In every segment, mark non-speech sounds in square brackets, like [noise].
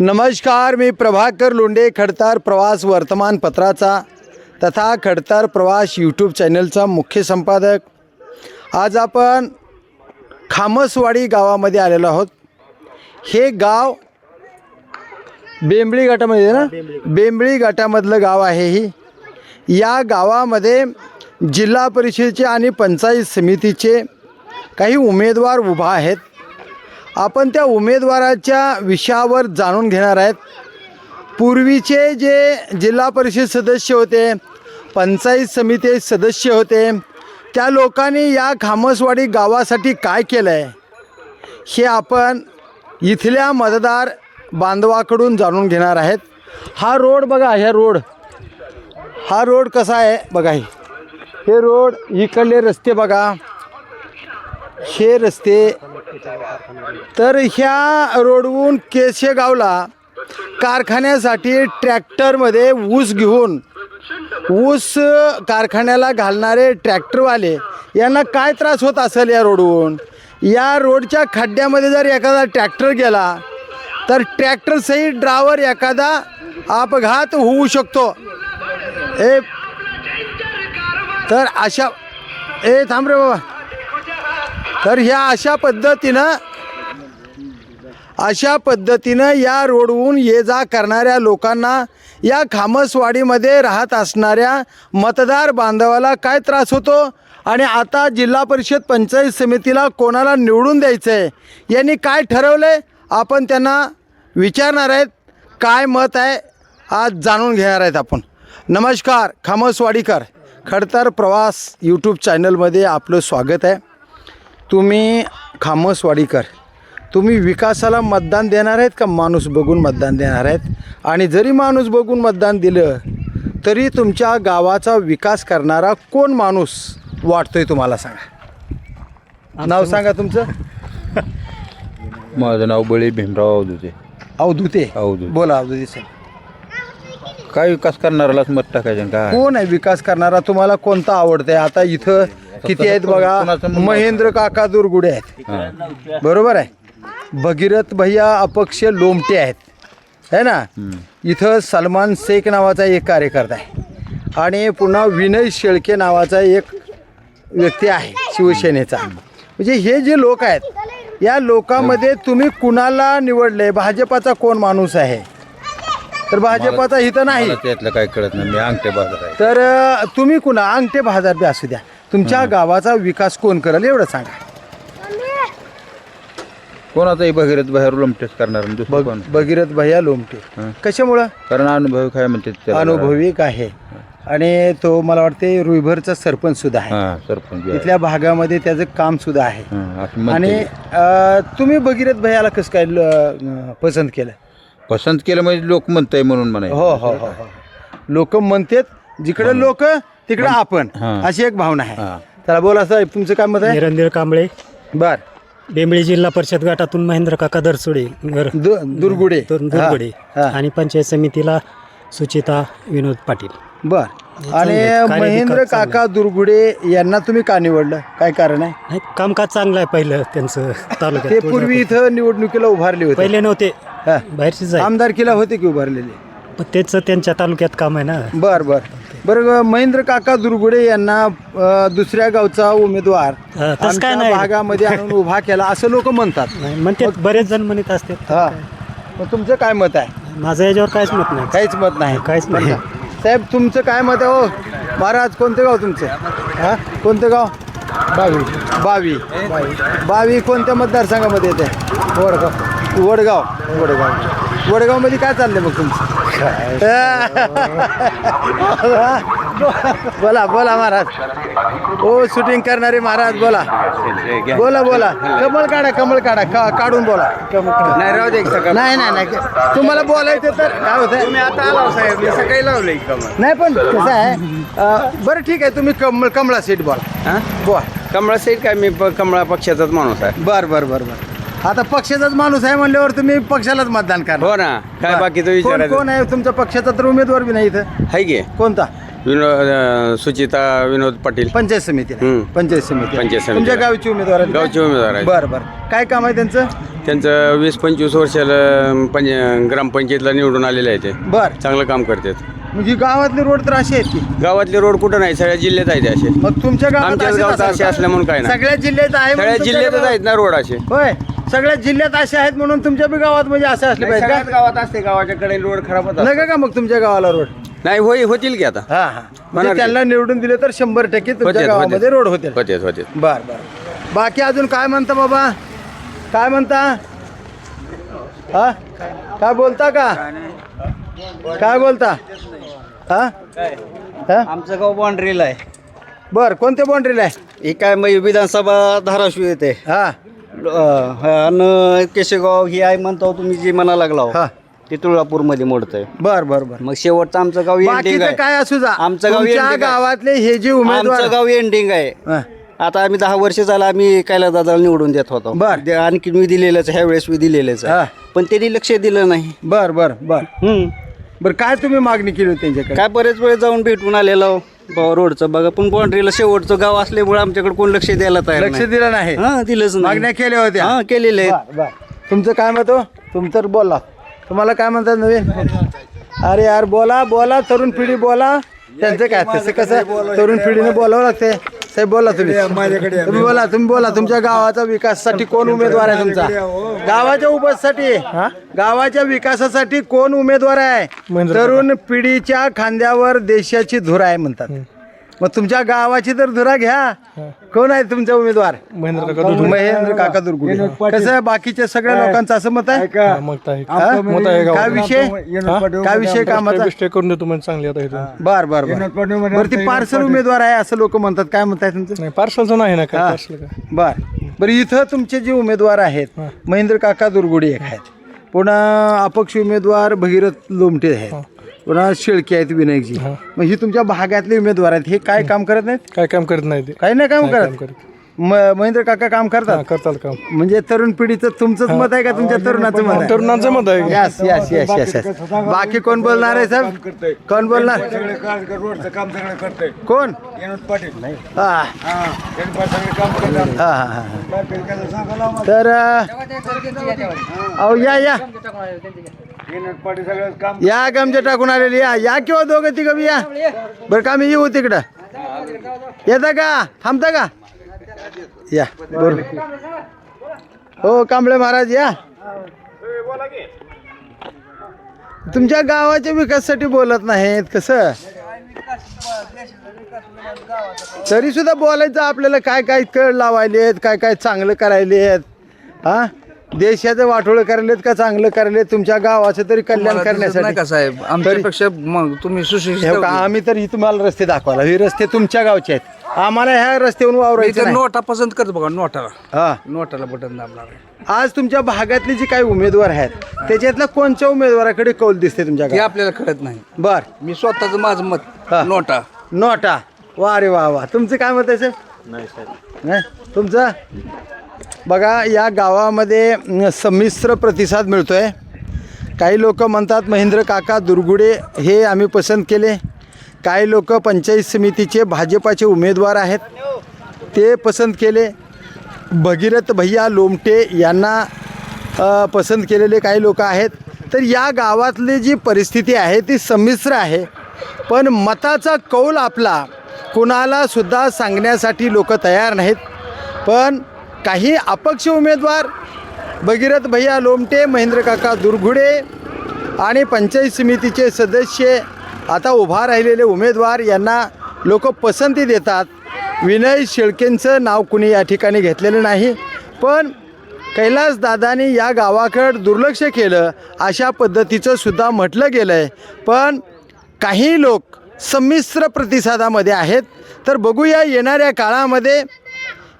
नमस्कार मी प्रभाकर लोंडे खडतार प्रवास वर्तमानपत्राचा तथा खडतार प्रवास यूट्यूब चॅनलचा मुख्य संपादक. आज आपण खामसवाडी गावामध्ये आलेलो आहोत. हे गाव बेंबळी गटामध्ये ना? बेंबळी गटामधलं गाव आहे ही. या गावामध्ये जिल्हा परिषदेचे आणि पंचायत समितीचे काही उमेदवार उभा आहेत. आपण त्या उमेदवाराच्या विषयावर जाणून घेणार आहेत. पूर्वीचे जे जिल्हा परिषद सदस्य होते पंचायत समिती सदस्य होते त्या लोकांनी या खामसवाडी गावासाठी काय केलं आहे हे आपण इथल्या मतदार बांधवाकडून जाणून घेणार आहेत. हा रोड बघा ह्या रोड. हा रोड कसा आहे? बघा हे रोड इकडले रस्ते बघा. हे रस्ते. तर ह्या रोडवरून केशेगावला कारखान्यासाठी ट्रॅक्टरमध्ये ऊस घेऊन ऊस कारखान्याला घालणारे ट्रॅक्टरवाले यांना काय त्रास होत असेल या रोडवरून? या रोडच्या खड्ड्यामध्ये जर एखादा ट्रॅक्टर गेला तर ट्रॅक्टरसहित ड्रायव्हर एखादा अपघात होऊ शकतो. ए तर अशा ए थांब रे बाबा. तर ह्या अशा पद्धतीनं अशा पद्धतीनं या रोडवरून ये जा करणाऱ्या लोकांना या खामसवाडीमध्ये राहत असणाऱ्या मतदार बांधवाला काय त्रास होतो? आणि आता जिल्हा परिषद पंचायत समितीला कोणाला निवडून द्यायचं आहे यांनी काय ठरवलं आहे आपण त्यांना विचारणार आहेत. काय मत आहे? आज जाणून घेणार आहेत आपण. नमस्कार खामसवाडीकर खडतर प्रवास यूट्यूब चॅनलमध्ये आपलं स्वागत आहे. तुम्ही खामसवाडीकर तुम्ही विकासाला मतदान देणार आहेत का? माणूस बघून मतदान देणार आहेत. आणि जरी माणूस बघून मतदान दिलं तरी तुमच्या गावाचा विकास करणारा कोण माणूस वाटतोय तुम्हाला सांगा? नाव सांगा तुमचं. [laughs] माझं नाव बळी भीमराव अवधूते. अवधूते. अवधूते. बोला अवधूते सर. काय विकास करणारालाच मत टाकायचं काय? कोण आहे विकास करणारा? तुम्हाला कोणता आवडतंय? आता इथं किती आहेत बघा? कोणाचं म्हणणं? महेंद्र काका दुर्गुडे आहेत. बरोबर आहे? भगीरथ भैया अपक्ष लोमटे आहेत. है ना. इथं सलमान शेख नावाचा एक कार्यकर्ता आहे. आणि पुन्हा विनय शेळके नावाचा एक व्यक्ती आहे शिवसेनेचा. म्हणजे हे जे लोक आहेत या लोकांमध्ये तुम्ही कुणाला निवडले भाजपाचा कोण माणूस आहे? तर भाजपाचा इथं नाही. मला त्यातलं काय कळत नाही. मी अंगठे बाजार आहे. तर अ, तुम्ही कुणा? अंगठे बाजार बी असू द्या. तुमच्या गावाचा विकास कोण करेल एवढं सांगा. कोणाचाही भगीरथ बाहेर लमटेच करणार आणि दुसरं कोण? बग भगीरथ भैया लोमटे. हं. कशामुळं? कारण अनुभव काय म्हणते त्याला. अनुभविक आहे. आणि तो मला वाटते रुईभरचा सरपंच सुद्धा आहे. हां सरपंच बी आहे. इथल्या भागामध्ये त्याचं काम सुद्धा आहे. हां, असं आणि अ, तुम्ही भगीरथ भैयाला कसं काय ल- अ, पसंत केलं? पसंत केलं म्हणजे लोक म्हणताय म्हणून म्हणाय हो हो हो हो. लोक म्हणतात जिकडे लोक तिकडे आपण. हां. अशी एक भावना आहे. हां. त्याला बोला साहेब तुमचं काय मत आहे? निरंजन कांबळे. बर. बेंबळी जिल्हा परिषद गटातून महेंद्र काका दरसुडे दु- दुर्गुडे. दुर- दुर्गुडे. हा, हा. आणि पंचायत समितीला सुचिता विनोद पाटील. बर. आणि. महेंद्र काका दुर्गुडे यांना तुम्ही का निवडलं? काय कारण आहे? नाही कामकाज चांगलं आहे पहिलं त्यांचं ते तालुक्यात पूर्वी इथं निवडणुकीला उभारले होते. पहिले नव्हते. हा. बाहेरचीच आहे आमदारकीला होते की उभारलेले? पण त्याचं त्यांच्या तालुक्यात काम आहे ना. बर बर. बरं महेंद्र काका दुर्गुडे यांना अ, दुसऱ्या गावचा उमेदवार हा, तसं काय नाही. भागामध्ये आणून [laughs] उभा केला असं लोक म्हणतात. नाही, म्हणते बरेच जण म्हणत असतात. हा. मग तुमचं काय मत आहे? माझं याच्यावर काहीच मत नाही. काहीच मत नाही. काहीच नाही. साहेब तुमचं काय मत आहे? हो महाराज कोणतं गाव तुमचं? हा? कोणतं गाव? बावी. बावी. बावी कोणत्या मतदारसंघामध्ये येते? वडगाव. वडगाव. वडगाव. वडगावमध्ये काय चाललंय मग तुमचं? बोला बोला महाराज. हो शूटिंग करणारे महाराज बोला. बोला बोला. कमळ काढा कमळ काढा. का काढून बोला. नाही राहू दे नाही नाही नाही. तुम्हाला बोलायचं तर काय होतं तुम्ही आता आला साहेब. मी सकाळी लावलंय कमळ. नाही पण कसं आहे बरं ठीक आहे तुम्ही कमळ कमळा सीट बोला. हा? बोला. कमळा सेठ काय? मी कमळा पक्षाचाच माणूस आहे. बर बर बर बर. आता पक्षाचाच माणूस आहे म्हणल्यावर तुम्ही पक्षालाच मतदान करा हो ना. काय बाकीचं कोण विचारायचं? कोण आहे? तुमच्या पक्षाचा तर उमेदवार बी नाही इथं. आहे की. कोणता? विनोद सुचिता विनोद पाटील. पंचायत समिती. हम्म. पंचायत समिती. पंचायत समिती. तुमच्या गावची उमेदवार आहेत का? गावचे उमेदवार आहेत. बरं बरं. काय काम आहे त्यांचं? त्यांचं वीस पंचवीस वर्षाला पंच ग्रामपंचायतला निवडून आलेले आहे ते. बरं. चांगलं काम करतात. म्हणजे गावातले रोड तर असे आहेत की? गावातले रोड कुठं नाही सगळ्या जिल्ह्यात आहेत असे. मग तुमच्या गावात आमच्याच असेच गावात असेल असे का? असल्या म्हणून काय नाही. सगळ्या जिल्ह्यात आहे म्हणून सगळ्या तुमच्या जिल्ह्यातच गावात- आहेत ना रोड असे. होय. सगळ्या जिल्ह्यात असे आहेत म्हणून तुमच्या बी गावात म्हणजे असे असले पाहिजे का? गावात असते गावाच्या कडे रोड खराब होतात नका का मग तुमच्या गावाला रोड? नाही होई होतील की आता. हा हा. म्हणजे होणार? त्यांना निवडून दिले तर शंभर टक्के तुमच्या गावामध्ये. रोड होते होतेच होतेच. बर बर. बाकी अजून काय म्हणता बाबा? काय म्हणता? हा? काय बोलता का? काय बोलता? हा? हा? आमचं गाव बाउंड्रीला आहे. बर कोणत्या बाउंड्रीला आहे? ही काय मग विधानसभा धाराशिव येते. हा. आणि केशेगाव ही आहे म्हणतो तुम्ही जी म्हणा लागला हो, हा. ते तुळजापूरमध्ये मोडतंय. बर बर बर. मग शेवटचं आमचं गाव एंडिंग बाकीचं आहे. काय असू जा. आमचं गाव तुमच्या आहे. गावातले हे जे आमचं उमेदवार गाव एंडिंग आहे. हा, आता आम्ही दहा वर्ष झालं आम्ही कैला दादाला निवडून देत होतो. बर. ते आणखी मी दिलेलंच ह्या वेळेस मी दिलेलंच हा. आहे पण त्यांनी लक्ष दिलं नाही. बर बर बर. हम्म. बर काय तुम्ही मागणी केली होती त्यांच्याकडे? काय बरेच वेळ जाऊन भेटून आलेलो. बाबा रोडचं बघा पण बाउंड्रीला शेवटचं गाव असल्यामुळे आमच्याकडे कोण लक्ष द्यायला तयार लक्ष नाही. दिलं नाही? हा दिलंच नाही. मागण्या केल्या होत्या? हा केलेले आहेत. बर, बर. तुमचं काय मत हो? तुमचं तर बोला. तुम्हाला काय म्हणतात नवीन? अरे यार बोला बोला तरुण पिढी बोला. त्यांचं काय तसं कसं तरुण पिढीने बोलावं लागते साहेब बोला तुम्ही. तुम्ही बोला तुम्ही बोला. तुमच्या गावाचा विकासासाठी कोण उमेदवार आहे तुमचा? गावाच्या उपासाठी गावाच्या विकासासाठी कोण उमेदवार आहे? तरुण पिढीच्या खांद्यावर देशाची धुरा आहे म्हणतात. मग तुमच्या गावाची तर धुरा घ्या. कोण आहे तुमचा उमेदवार? महेंद्र काका दुर्गुडे. कसं आहे बाकीच्या सगळ्या लोकांचं असं मत आहे? हा? काय विषय? काय विषय कामाचा? करून देतो म्हणजे चांगली आता इथं. बर बर बर. बरं ती पार्सल उमेदवार आहे असं लोक म्हणतात. काय म्हणताय तुमचं? नाही पार्सलचं नाही ना काय हा. पार्सल काय? बर. बरं इथं तुमचे जे उमेदवार आहेत महेंद्र काका दुर्गुडे एक आहेत. पुन्हा अपक्ष उमेदवार भगीरथ लोमटे आहेत. पुन्हा शेळके आहेत विनायकजी. मग ही तुमच्या भागातले उमेदवार आहेत हे काय काम करत नाहीत? काय काम करत नाही ते. काही नाही काम करत? म- महेंद्र काका काम हा, करतात करतात काम. म्हणजे तरुण पिढीचं तुमचंच मत आहे का तुमच्या तरुणाचं मत आहे? तरुणांचं मत आहे. Yes yes yes yes yes बाकी कोण बोलणार आहे साहेब? कोण बोलणार? कोण? हा हा, हा, हा. तर अ, अहो या या. या गमच्या टाकून आलेली या या किंवा दोघं तिघं बी या. बरं का मी येऊ तिकडं. येता का? थांबता का? या बरोबर हो कांबळे महाराज या. तुमच्या गावाच्या विकासासाठी बोलत नाहीत कसं? तरी सुद्धा बोलायचं आपल्याला काय काय कळ लावायलेत काय काय चांगलं करायलेत हा? देशाचं वाटोळं करायलेत का चांगलं करायलेत? तुमच्या गावाचं तरी कल्याण करण्यासाठी नाही का साहेब? आमच्यापेक्षा मग तुम्ही सुशिक्षित हे आम्ही तर ही तुम्हाला रस्ते दाखवायला. हे रस्ते तुमच्या गावचे आहेत. आम्हाला ह्या रस्त्यावरून वावरायचं इथं नाही. नोटा पसंत करतो बघा नोटा हा. नोटाला बटन दाबणार आहे. आज तुमच्या भागातले जे काही उमेदवार आहेत त्याच्यातल्या कोणत्या उमेदवाराकडे कौल दिसते तुमच्या हे गावात? आपल्याला कळत नाही. बर. मी स्वतःच माझं मत हा. नोटा. नोटा. वा रे वा वा. तुमचं काय मत आहे सर नाही? तुमचं? बघा या गावामध्ये संमिश्र प्रतिसाद मिळतो आहे काही लोक म्हणतात महेंद्र काका दुर्गुडे हे आम्ही पसंत केले. काही लोक पंचायत समितीचे भाजपाचे उमेदवार आहेत ते पसंत केले. भगीरथ भैया लोमटे यांना पसंत केलेले काही लोक आहेत. तर या गावातली जी परिस्थिती आहे ती संमिश्र आहे. पण मताचा कौल आपला कुणालासुद्धा सांगण्यासाठी लोक तयार नाहीत. पण काही अपक्ष उमेदवार भगीरथ भैया लोमटे महेंद्र काका दुर्घुडे आणि पंचायत समितीचे सदस्य आता उभा राहिलेले उमेदवार यांना लोक पसंती देतात. विनय शेळकेंचं नाव कुणी या ठिकाणी घेतलेलं नाही पण कैलास दादानी या गावाकडं दुर्लक्ष केलं अशा पद्धतीचं सुद्धा म्हटलं गेलं आहे पण काही लोक संमिश्र प्रतिसादामध्ये आहेत. तर बघूया येणाऱ्या काळामध्ये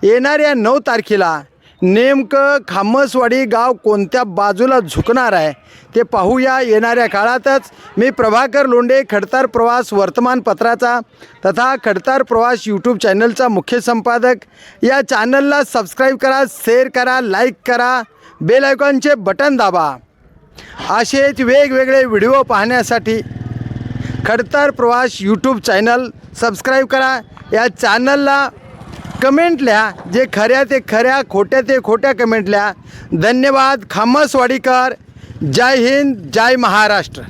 येणाऱ्या नऊ तारखेला नेमकं खामसवाडी गाव कोणत्या बाजूला झुकणार आहे ते पाहूया येणाऱ्या काळातच. मी प्रभाकर लोंडे खडतार प्रवास वर्तमानपत्राचा तथा खडतार प्रवास यूट्यूब चॅनलचा मुख्य संपादक. या चॅनलला सबस्क्राईब करा शेअर करा लाईक करा बेल आयकॉनचे बटन दाबा. असेच वेगवेगळे व्हिडिओ पाहण्यासाठी खडतर प्रवास यूट्यूब चॅनल सबस्क्राईब करा. या चॅनलला कमेंट लिहा जे खऱ्या ते खऱ्या खोट्या ते खोट्या कमेंट लिहा धन्यवाद खामसवाडीकर. जय हिंद जय महाराष्ट्र.